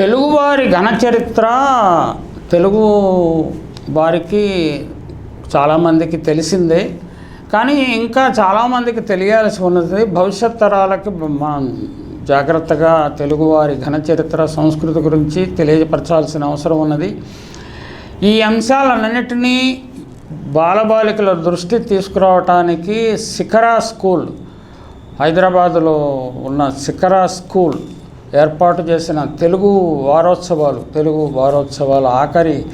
తెలుగువారి ఘనచరిత్ర తెలుగు వారికి చాలామందికి తెలిసిందే. కానీ ఇంకా చాలామందికి తెలియాల్సి ఉన్నది భవిష్యత్ తరాలకి మనం జాగ్రత్తగా తెలుగువారి ఘనచరిత్ర సంస్కృతి గురించి తెలియపరచాల్సిన అవసరం ఉన్నది. ఈ అంశాలన్నిటినీ బాలబాలికల దృష్టి తీసుకురావటానికి శిఖరా స్కూల్ హైదరాబాదులో ఉన్న శిఖరా స్కూల్ ఏర్పాటు చేసిన తెలుగు వారోత్సవాలు తెలుగు వారోత్సవాల ఆఖరి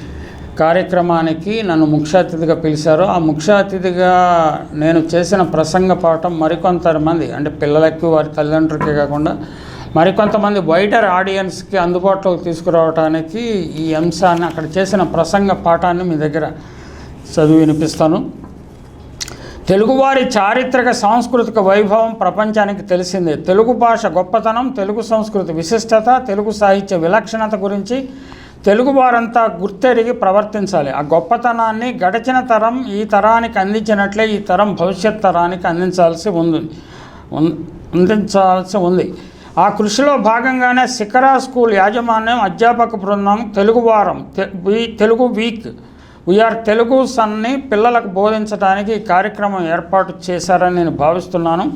కార్యక్రమానికి నన్ను ముఖ్య అతిథిగా పిలిచారు. ఆ ముఖ్య అతిథిగా నేను చేసిన ప్రసంగ పాఠం మరికొంతమంది అంటే పిల్లలకి వారి తల్లిదండ్రులకే కాకుండా మరికొంతమంది వైడర్ ఆడియన్స్కి అందుబాటులోకి తీసుకురావడానికి ఈ అంశాన్ని అక్కడ చేసిన ప్రసంగ పాఠాన్ని మీ దగ్గర చదివి వినిపిస్తాను. తెలుగువారి చారిత్రక సాంస్కృతిక వైభవం ప్రపంచానికి తెలిసిందే. తెలుగు భాష గొప్పతనం తెలుగు సంస్కృతి విశిష్టత తెలుగు సాహిత్య విలక్షణత గురించి తెలుగు వారంతా గుర్తెరిగి ప్రవర్తించాలి. ఆ గొప్పతనాన్ని గడిచిన తరం ఈ తరానికి అందించినట్లే ఈ తరం భవిష్యత్ తరానికి అందించాల్సి ఉంది. ఉన్- అందించాల్సి ఉంది. ఆ కృషిలో భాగంగానే శిఖరా స్కూల్ యాజమాన్యం అధ్యాపక బృందం తెలుగు వారం తె- తెలుగు వీక్ వీఆర్ తెలుగు సన్ని పిల్లలకు బోధించడానికి ఈ కార్యక్రమం ఏర్పాటు చేశారని నేను భావిస్తున్నాను.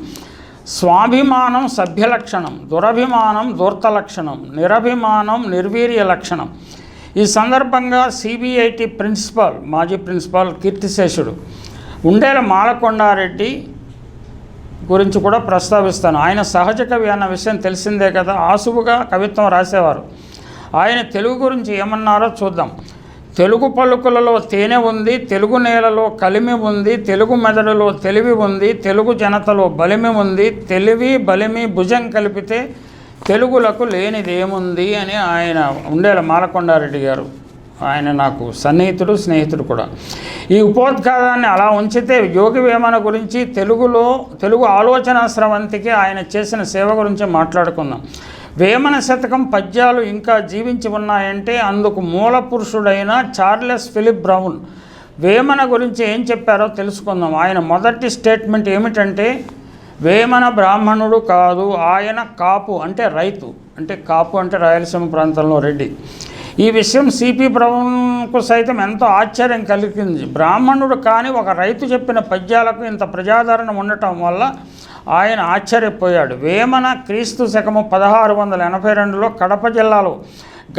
స్వాభిమానం సభ్య లక్షణం దురభిమానం దూర్త లక్షణం నిరభిమానం నిర్వీర్య లక్షణం. ఈ సందర్భంగా సిబిఐటి ప్రిన్సిపాల్ మాజీ ప్రిన్సిపాల్ కీర్తిశేషుడు ఉండేల మాలకొండారెడ్డి గురించి కూడా ప్రస్తావిస్తాను. ఆయన సహజ కవి అన్న విషయం తెలిసిందే కదా ఆసువుగా కవిత్వం రాసేవారు. ఆయన తెలుగు గురించి ఏమన్నారో చూద్దాం. తెలుగు పలుకులలో తేనె ఉంది తెలుగు నేలలో కలిమి ఉంది తెలుగు మెదడులో తెలివి ఉంది తెలుగు జనతలో బలిమి ఉంది తెలివి బలిమి భుజం కలిపితే తెలుగులకు లేనిదేముంది అని ఆయన ఉండేల మాలకొండారెడ్డి గారు. ఆయన నాకు సన్నిహితుడు స్నేహితుడు కూడా. ఈ ఉపోద్ఘాతాన్ని అలా ఉంచితే యోగి వేమన గురించి తెలుగులో తెలుగు ఆలోచన స్రవంతికి ఆయన చేసిన సేవ గురించి మాట్లాడుకుందాం. వేమన శతకం పద్యాలు ఇంకా జీవించి ఉన్నాయంటే అందుకు మూల పురుషుడైన చార్లెస్ ఫిలిప్ బ్రౌన్. వేమన గురించి ఏం చెప్పారో తెలుసుకుందాం. ఆయన మొదటి స్టేట్మెంట్ ఏమిటంటే వేమన బ్రాహ్మణుడు కాదు ఆయన కాపు అంటే రైతు. అంటే కాపు అంటే రాయలసీమ ప్రాంతంలో రెడ్డి. ఈ విషయం సిపి బ్రౌన్కు సైతం ఎంతో ఆశ్చర్యం కలిగింది. బ్రాహ్మణుడు కానీ ఒక రైతు చెప్పిన పద్యాలకు ఇంత ప్రజాదరణ ఉండటం వల్ల ఆయన ఆశ్చర్యపోయాడు. వేమన క్రీస్తు శకము పదహారు వందల ఎనభై రెండులో కడప జిల్లాలో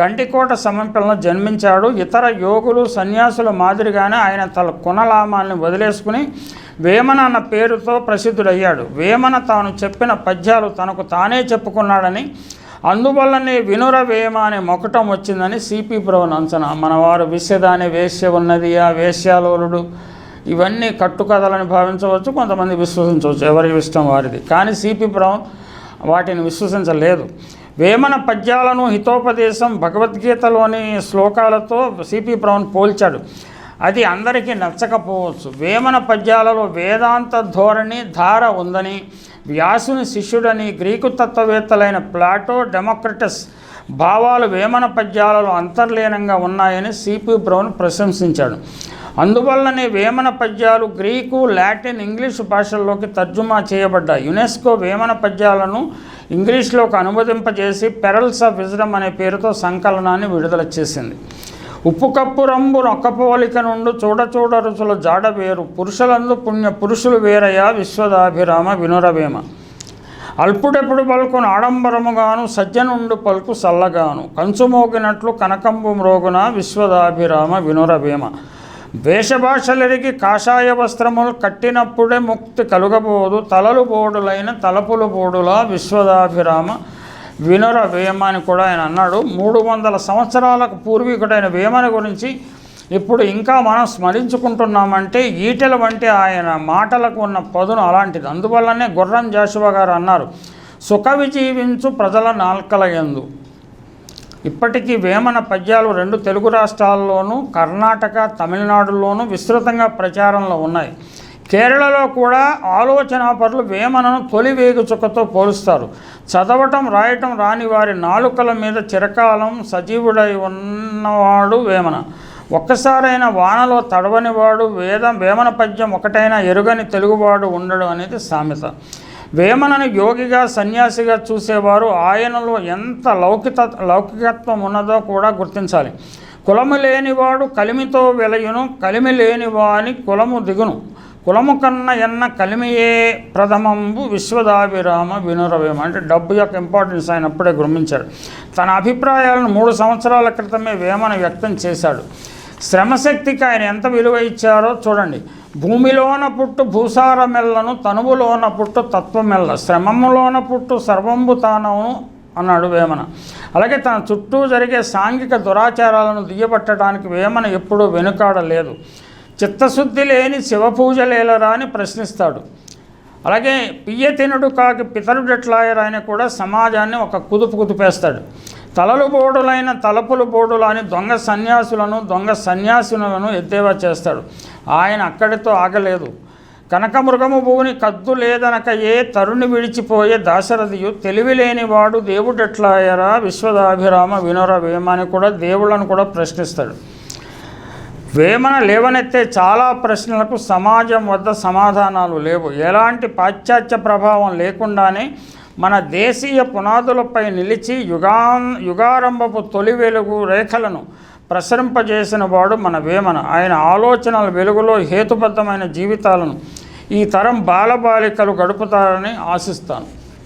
గంటికోట సమీపంలో జన్మించాడు. ఇతర యోగులు సన్యాసుల మాదిరిగానే ఆయన తన కునలామాల్ని వదిలేసుకుని వేమన అన్న పేరుతో ప్రసిద్ధుడయ్యాడు. వేమన తాను చెప్పిన పద్యాలు తనకు తానే చెప్పుకున్నాడని అందువల్లనే వినుర వేమ అనే మొకటం వచ్చిందని సిపి బ్రౌన్ అంచనా. మనవారు విశ్యదాని వేశ్య ఉన్నది ఆ వేశ్యాలోలుడు. ఇవన్నీ కట్టుకథలని భావించవచ్చు కొంతమంది విశ్వసించవచ్చు ఎవరి ఇష్టం వారిది. కానీ సిపి బ్రౌన్ వాటిని విశ్వసించలేదు. వేమన పద్యాలను హితోపదేశం భగవద్గీతలోని శ్లోకాలతో సిపి బ్రౌన్ పోల్చాడు. అది అందరికీ నచ్చకపోవచ్చు. వేమన పద్యాలలో వేదాంత ధోరణి ధార ఉందని వ్యాసుని శిష్యుడని గ్రీకు తత్వవేత్తలైన ప్లాటో డెమోక్రటస్ భావాలు వేమన పద్యాలలో అంతర్లీనంగా ఉన్నాయని సిపి బ్రౌన్ ప్రశంసించాడు. అందువల్లనే వేమన పద్యాలు గ్రీకు లాటిన్ ఇంగ్లీషు భాషల్లోకి తర్జుమా చేయబడ్డాయి. యునెస్కో వేమన పద్యాలను ఇంగ్లీష్లోకి అనువదింపజేసి పెరల్స్ ఆఫ్ విజడమ్ అనే పేరుతో సంకలనాన్ని విడుదల చేసింది. ఉప్పు కప్పు రంబు నొక్కపోలిక నుండి చూడ చూడ రుచుల జాడ వేరు. పురుషులందు పుణ్య పురుషులు వేరయ్యా విశ్వదాభిరామ వినురవేమ. అల్పుడెప్పుడు పలుకును ఆడంబరముగాను సజ్జనుండు పలుకు సల్లగాను. కంచుమోగినట్లు కనకంబు మ్రోగున విశ్వదాభిరామ వినురవేమ. వేషభాషలెరిగి కాషాయ వస్త్రములు కట్టినప్పుడే ముక్తి కలుగబోదు. తలలు బోడులైన తలపులు బోడులా విశ్వదాభిరామ వినర వేమ అని కూడా ఆయన అన్నాడు. మూడు వందల సంవత్సరాలకు పూర్వీకుడైన వేమన గురించి ఇప్పుడు ఇంకా మనం స్మరించుకుంటున్నామంటే ఈటెల వంటి ఆయన మాటలకు ఉన్న పదును అలాంటిది. అందువల్లనే గుర్రం జాషువా గారు అన్నారు సుఖ విజీవించు ప్రజల నాల్కల ఎందు ఇప్పటికీ వేమన పద్యాలు రెండు తెలుగు రాష్ట్రాల్లోనూ కర్ణాటక తమిళనాడులోనూ విస్తృతంగా ప్రచారంలో ఉన్నాయి. కేరళలో కూడా ఆలోచనాపరులు వేమనను తొలి వేగు చుక్కతో పోలుస్తారు. చదవటం రాయటం రాని వారి నాలుకల మీద చిరకాలం సజీవుడై ఉన్నవాడు వేమన. ఒక్కసారైన వానలో తడవనివాడు వేద వేమన పద్యం ఒకటైనా ఎరుగని తెలుగువాడు ఉండడు అనేది సామెత. వేమనను యోగిగా సన్యాసిగా చూసేవారు ఆయనలో ఎంత లౌకిత లౌకికత్వం ఉన్నదో కూడా గుర్తించాలి. కులము లేనివాడు కలిమితో వెలయును కలిమి లేనివాని కులము దిగును. కులము కన్న ఎన్న కలిమియే ప్రథమంబు విశ్వదాభిరామ వినురవేమ. అంటే డబ్బు యొక్క ఇంపార్టెన్స్ ఆయన అప్పుడే గుర్మించాడు తన అభిప్రాయాలను మూడు సంవత్సరాల క్రితమే వేమన వ్యక్తం చేశాడు. శ్రమశక్తికి ఆయన ఎంత విలువ ఇచ్చారో చూడండి. భూమిలోన పుట్టు భూసారమెల్లను తనువులోన పుట్టు తత్వమెల్ల. శ్రమములోన పుట్టు సర్వంబు తానవును అన్నాడు వేమన. అలాగే తన చుట్టూ జరిగే సాంఘిక దురాచారాలను దియ్యబట్టడానికి వేమన ఎప్పుడూ వెనుకాడలేదు. చిత్తశుద్ధి లేని శివపూజలేలరా అని ప్రశ్నిస్తాడు. అలాగే పియ్యతినుడు కాకి పితరుడెట్లాయరా అని కూడా సమాజాన్ని ఒక కుదుపు కుదిపేస్తాడు. తలలు బోడులైన తలపులు బోడులు అని దొంగ సన్యాసులను దొంగ సన్యాసులను ఎద్దేవా చేస్తాడు. ఆయన అక్కడితో ఆగలేదు. కనక మృగము భూని కద్దు లేదనక ఏ తరుణి విడిచిపోయే దాశరథియు తెలివి లేనివాడు దేవుడెట్లాయరా విశ్వదాభిరామ వినోర అని కూడా దేవుళ్ళను కూడా ప్రశ్నిస్తాడు. వేమన లేవనెత్తే చాలా ప్రశ్నలకు సమాజం వద్ద సమాధానాలు లేవు. ఎలాంటి పాశ్చాత్య ప్రభావం లేకుండానే మన దేశీయ పునాదులపై నిలిచి యుగా యుగారంభపు తొలి వెలుగు రేఖలను ప్రసరింపజేసిన వాడు మన వేమన. ఆయన ఆలోచనల వెలుగులో హేతుబద్ధమైన జీవితాలను ఈ తరం బాలబాలికలు గడుపుతారని ఆశిస్తాను.